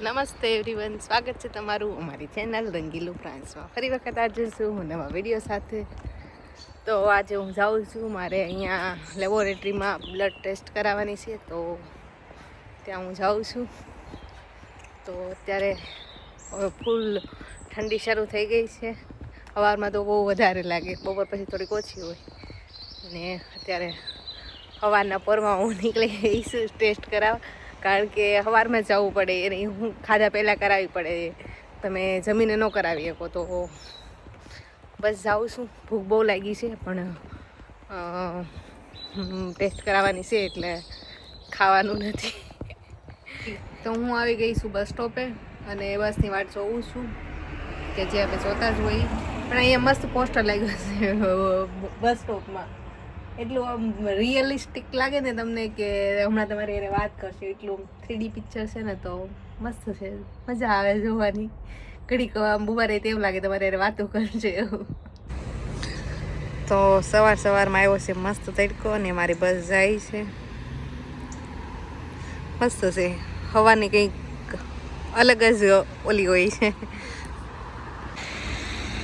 નમસ્તે એવરીવન સ્વાગત છે તમારું અમારી ચેનલ રંગીલું ફ્રાન્સમાં ફરી વખત આજે છું હું નવા વીડિયો સાથે? તો આજે હું જાઉં છું, મારે અહીંયા લેબોરેટરીમાં બ્લડ ટેસ્ટ કરાવવાની છે, તો ત્યાં હું જાઉં છું. તો અત્યારે ફૂલ ઠંડી શરૂ થઈ ગઈ છે. સવારમાં તો બહુ વધારે લાગે. બપોર પછી થોડીક ઓછી હોય. અને અત્યારે સવારના પોરમાં હું નીકળી ગઈ ટેસ્ટ કરાવવા. કારણ કે સવારમાં જવું પડે એને હું ખાધા પહેલાં કરાવવી પડે. તમે જમીને ન કરાવી શકો તો બસ જાઉં છું. ભૂખ બહુ લાગી છે, પણ ટેસ્ટ કરાવવાની છે એટલે ખાવાનું નથી. તો હું આવી ગઈ છું બસ સ્ટોપે અને બસની વાટ જોઉં છું કે જે આપણે જોતા જ હોઈએ પણ અહીંયા મસ્ત પોસ્ટર લાગ્યું છે, બસ સ્ટોપમાં. એટલું આમ રિયલિસ્ટિક લાગે ને તમને કે હમણાં તમારી એને વાત કરશે. એટલું થ્રીડી પિક્ચર છે ને તો મસ્ત છે. મજા આવે જોવાની. ઘડીક આમ રહે તેવું લાગે તમારે એને વાતો કરશે તો સવાર સવારમાં આવ્યો છે મસ્ત તડકો ને મારી બસ જાય છે. મસ્ત છે. હવાની કંઈક અલગ જ ઓલી હોય છે.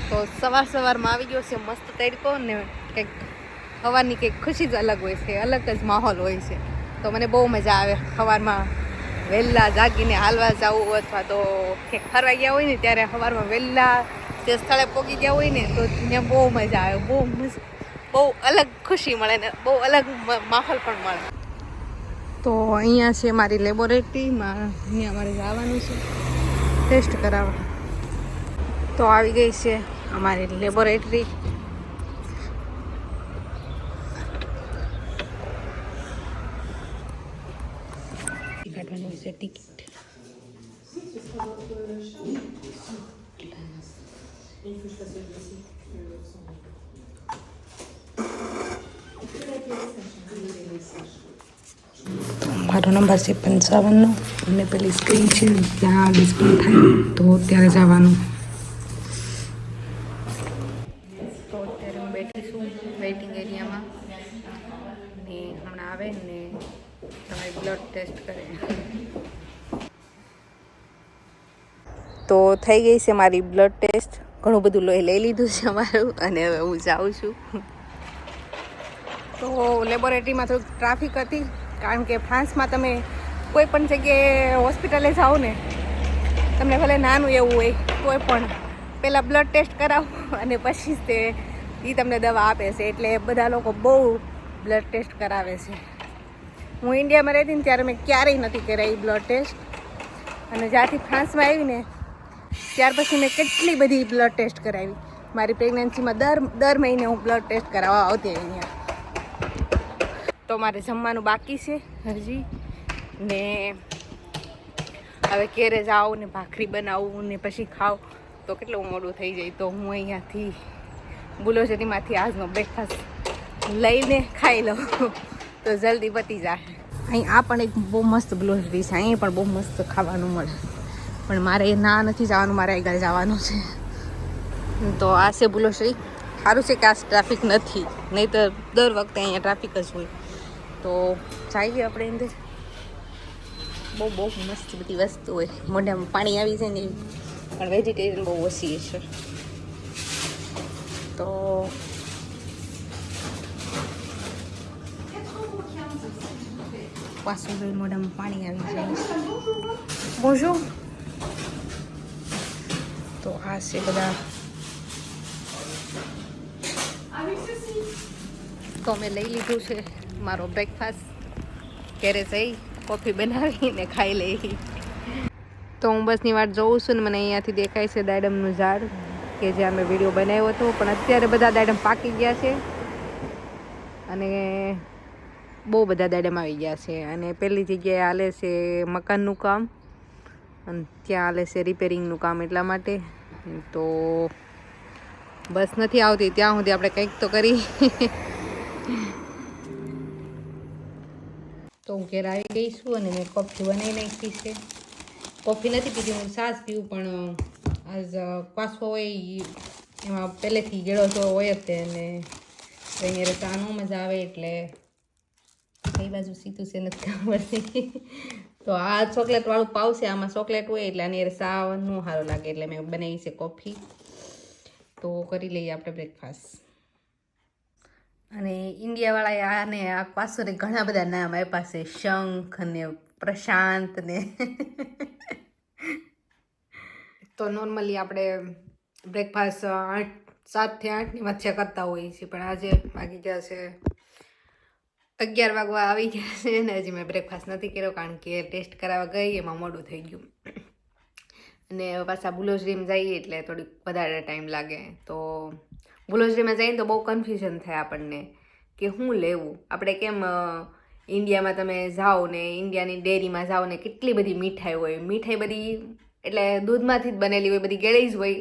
તો સવાર સવારમાં આવી ગયો છે મસ્ત તડકો ને કંઈક સવારની કંઈક ખુશી જ અલગ હોય છે, અલગ જ માહોલ હોય છે. તો મને બહુ મજા આવે સવારમાં વહેલા જાગીને હાલવા જવું અથવા તો ક્યાંક ફરવા ગયા હોય ને ત્યારે સવારમાં વહેલા જે સ્થળે પહોંચી ગયા હોય ને તો ત્યાં બહુ મજા આવે, બહુ બહુ અલગ ખુશી મળે ને બહુ અલગ માહોલ પણ મળે. તો અહીંયા છે મારી લેબોરેટરીમાં, અહીંયા મારે જવાનું છે, ટેસ્ટ કરાવવા. તો આવી ગઈ છે અમારી લેબોરેટરી. કાઢવાની હોય છે ટિકિટ. મારો નંબર છે પંચાવનનો અને પેલી સ્ક્રીન છે, ત્યાં ડિસ્પ્લે થાય, તો ત્યારે જવાનું. તો અત્યારે હું બેઠી છું વેઇટિંગ એરિયામાં ને હમણાં આવે ને તમારી બ્લડ ટેસ્ટ કરે. તો થઈ ગઈ છે મારી બ્લડ ટેસ્ટ ઘણું બધું લોહી લઈ લીધું છે અમારું અને હવે હું જાઉં છું. તો લેબોરેટરીમાં થોડીક ટ્રાફિક હતી કારણ કે ફ્રાન્સમાં તમે કોઈ પણ જગ્યાએ હોસ્પિટલે જાઓ ને તમને ભલે નાનું એવું હોય કોઈ પણ પહેલાં બ્લડ ટેસ્ટ કરાવો અને પછી જ તે એ તમને દવા આપે છે. એટલે બધા લોકો બહુ બ્લડ ટેસ્ટ કરાવે છે. હું ઇન્ડિયામાં રહેતી ને ત્યારે મેં ક્યારેય નથી કરાવી બ્લડ ટેસ્ટ અને જ્યાંથી ફ્રાન્સમાં આવી ને, ત્યાર પછી મેં કેટલી બધી બ્લડ ટેસ્ટ કરાવી. મારી પ્રેગ્નન્સીમાં દર દર મહિને હું બ્લડ ટેસ્ટ કરાવવા આવતી અહીંયા. તો મારે જમવાનું બાકી છે હજી ને હવે ઘેરે જાઉં ને ભાખરી બનાવું ને પછી ખાવ તો કેટલું મોડું થઈ જાય તો હું અહીંયાથી બુલોજરીમાંથી આજનો બ્રેકફાસ્ટ લઈને ખાઈ લઉં. તો જલ્દી પતી જાય અહીં આ પણ એક બહુ મસ્ત ગ્લોસરી છે. અહીં પણ બહુ મસ્ત ખાવાનું મળે. પણ મારે ના નથી જવાનું, મારે આગળ જવાનું છે. તો આ છે બુલોશ્રી સારું છે કે આ ટ્રાફિક નથી. નહીં તો દર વખતે અહીંયા ટ્રાફિક જ હોય. તો જઈએ આપણે અંદર. બહુ બહુ મસ્ત બધી વસ્તુ હોય. મોઢામાં પાણી આવી જાય ને. પણ વેજીટેરિયન બહુ ઓછી છે. તો પાછું જોઈને મોઢામાં પાણી આવી જાય બોજો તો આ છે બધા તો મેં લઈ લીધું છે મારો બ્રેકફાસ્ટ ઘેરે જઈ કોફી બનાવીને ખાઈ લઈ તો હું બસની વાટ જોઉં છું ને મને અહીંયાથી દેખાય છે દાડમનું ઝાડ કે જ્યાં મેં વીડિયો બનાવ્યો હતો પણ અત્યારે બધા દાડમ પાકી ગયા છે. અને બહુ બધા દાડામાં આવી ગયા છે. અને પહેલી જગ્યાએ હાલે છે મકાનનું કામ. અને ત્યાં હાલે છે રિપેરિંગનું કામ એટલા માટે. તો બસ નથી આવતી. ત્યાં સુધી આપણે કંઈક તો કરી. તો હું ઘેર આવી ગઈ છું અને મેં કોફી બનાવી નાખી છે. કોફી નથી પીધી, હું સાસ પીવું, પણ આજ પાછો હોય એમાં પહેલેથી ગેળો તો હોય જ તે અને એની ચા નો મજા આવે એટલે કઈ બાજુ સીધું છે નથી ખબર તો આ ચોકલેટ વાળું પાવ છે આમાં ચોકલેટ હોય એટલે આની સાવ ન સારું લાગે એટલે મેં બનાવી છે કોફી તો કરી લઈએ આપણે બ્રેકફાસ્ટ અને ઇન્ડિયાવાળાએ આને આ પાસોને ઘણા બધા નામ આપ્યા છે શંખ ને પ્રશાંત ને. તો નોર્મલી આપણે બ્રેકફાસ્ટ આઠ સાતથી આઠની વચ્ચે કરતા હોઈએ છીએ પણ આજે વાગી ગયા છે અગિયાર વાગવા આવી ગયા છે ને હજી મેં બ્રેકફાસ્ટ નથી કર્યો કારણ કે ટેસ્ટ કરાવવા ગઈ, એમાં મોડું થઈ ગયું. અને પાછા બુલોશ્રીમ જઈએ એટલે થોડીક વધારે ટાઈમ લાગે. તો બુલોશ્રીમાં જઈએ તો બહુ કન્ફ્યુઝન થાય આપણને કે શું લેવું? આપણે કેમ ઇન્ડિયામાં તમે જાઓ ને ઇન્ડિયાની ડેરીમાં જાઓ ને કેટલી બધી મીઠાઈ હોય? મીઠાઈ બધી, એટલે દૂધમાંથી જ બનેલી હોય, બધી ગળેલી જ હોય.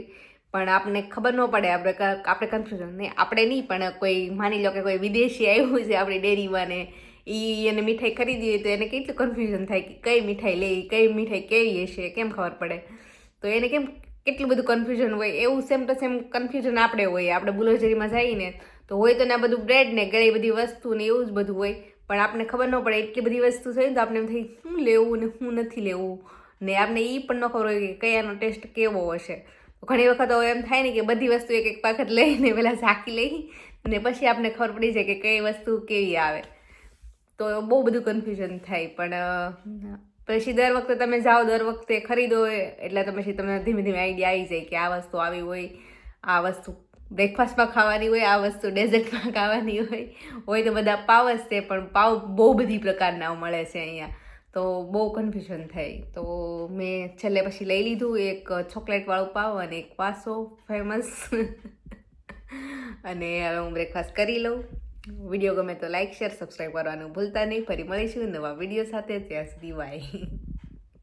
પણ આપણને ખબર ન પડે, આપણે આપણે કન્ફ્યુઝન નહીં આપણે નહીં, પણ કોઈ માની લો કે કોઈ વિદેશી આવ્યું છે આપણી ડેરીમાં ને એ એને મીઠાઈ ખરીદી હોય તો એને કેટલું કન્ફ્યુઝન થાય કે કઈ મીઠાઈ લઈ, કઈ મીઠાઈ કેવી હશે, કેમ ખબર પડે? તો એને કેમ કેટલું બધું કન્ફ્યુઝન હોય? એવું સેમ ટુ સેમ કન્ફ્યુઝન આપણે હોય. આપણે બુલોજરીમાં જઈએ ને, તો હોય તો ને આ બધું બ્રેડ ને ગળી બધી વસ્તુ ને એવું જ બધું હોય. પણ આપણને ખબર ન પડે એટલી બધી વસ્તુ થઈ તો આપણે એમ થઈ શું લેવું ને શું નથી લેવું? ને આપણે એ પણ ન ખબર હોય કે કયાનો ટેસ્ટ કેવો હશે. ઘણી વખત હવે એમ થાય ને કે બધી વસ્તુ એક એક પાકટ લઈને પહેલાં ઝાંકી લઈ ને પછી આપણને ખબર પડી જાય કે કઈ વસ્તુ કેવી આવે. તો બહુ બધું કન્ફ્યુઝન થાય. પણ પછી દર વખતે તમે જાઓ, દર વખતે ખરીદો એટલે તમે પછી તમને ધીમે ધીમે આઈડિયા આવી જાય કે આ વસ્તુ આવી હોય, આ વસ્તુ બ્રેકફાસ્ટમાં ખાવાની હોય, આ વસ્તુ ડેઝર્ટમાં ખાવાની હોય. હોય તો બધા પાવ જ છે, પણ પાવ બહુ બધી પ્રકારના મળે છે અહીંયા. તો બહુ કન્ફ્યુઝન થાય તો મેં છેલ્લે પછી લઈ લીધું એક ચોકલેટવાળું પાવ અને એક પાસો ફેમસ અને હવે હું બ્રેકફાસ્ટ કરી લઉં. વીડિયો ગમે તો લાઇક શેર સબસ્ક્રાઈબ કરવાનું ભૂલતા નહીં. ફરી મળીશું નવા વીડિયો સાથે. ત્યાં સુધી બાય